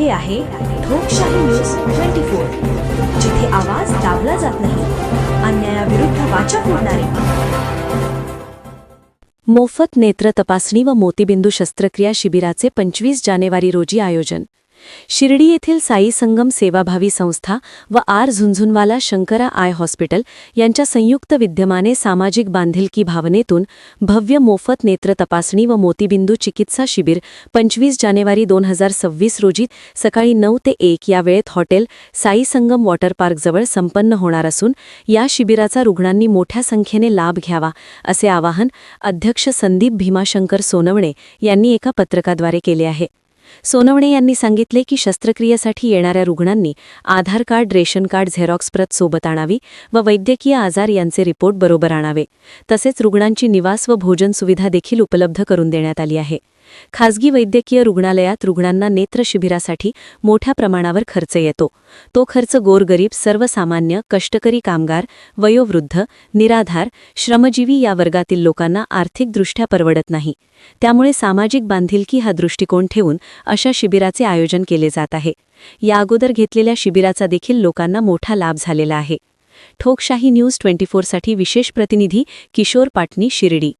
हे आहे लोकशाही न्यूज ट्वेंटी फोर जिथे आवाज दाबला जात नाही अन्यायाविरुद्ध वाचा फोडणारे. मोफत नेत्र तपासणी व मोतीबिंदू शस्त्रक्रिया शिबिराचे पंचवीस जानेवारी रोजी आयोजन. शिर्डी येथील साई संगम सेवाभावी संस्था व R Jhunjhunwala Shankara eye hospital यांच्या संयुक्त विद्यमाने सामाजिक बांधिलकी भावनेतून भव्य मोफत नेत्र तपासणी व मोतीबिंदू चिकित्सा शिबिर पंचवीस जानेवारी दोन हजार सव्वीस रोजी सकाळी नऊ ते एक या वेळेत हॉटेल साई संगम वॉटर पार्कजवळ संपन्न होणार असून या शिबिराचा रुग्णांनी मोठ्या संख्येने लाभ घ्यावा असे आवाहन अध्यक्ष संदीप भीमाशंकर सोनवणे यांनी एका पत्रकाद्वारे केले आहे. सोनवणे यांनी सांगितले की शस्त्रक्रियेसाठी येणाऱ्या रुग्णांनी Aadhaar card ration card xerox प्रत सोबत आणावी व वैद्यकीय आजार यांचे रिपोर्ट बरोबर आणावे. तसेच रुग्णांची निवास व भोजन सुविधा देखील उपलब्ध करून देण्यात आली आहे. खासगी वैद्यकीय रुग्णालयात रुग्णांना नेत्र शिबिरासाठी मोठ्या प्रमाणावर खर्च येतो. तो खर्च गोरगरीब सर्वसामान्य कष्टकरी कामगार वयोवृद्ध निराधार श्रमजीवी या वर्गातील लोकांना आर्थिकदृष्ट्या परवडत नाही. त्यामुळे सामाजिक बांधिलकी हा दृष्टिकोन ठेवून अशा शिबिराचे आयोजन केले जात आहे. या अगोदर घेतलेल्या शिबिराचा देखील लोकांना मोठा लाभ झालेला आहे. ठोकशाही न्यूज ट्वेंटी फोरसाठी विशेष प्रतिनिधी किशोर पाटणी शिर्डी.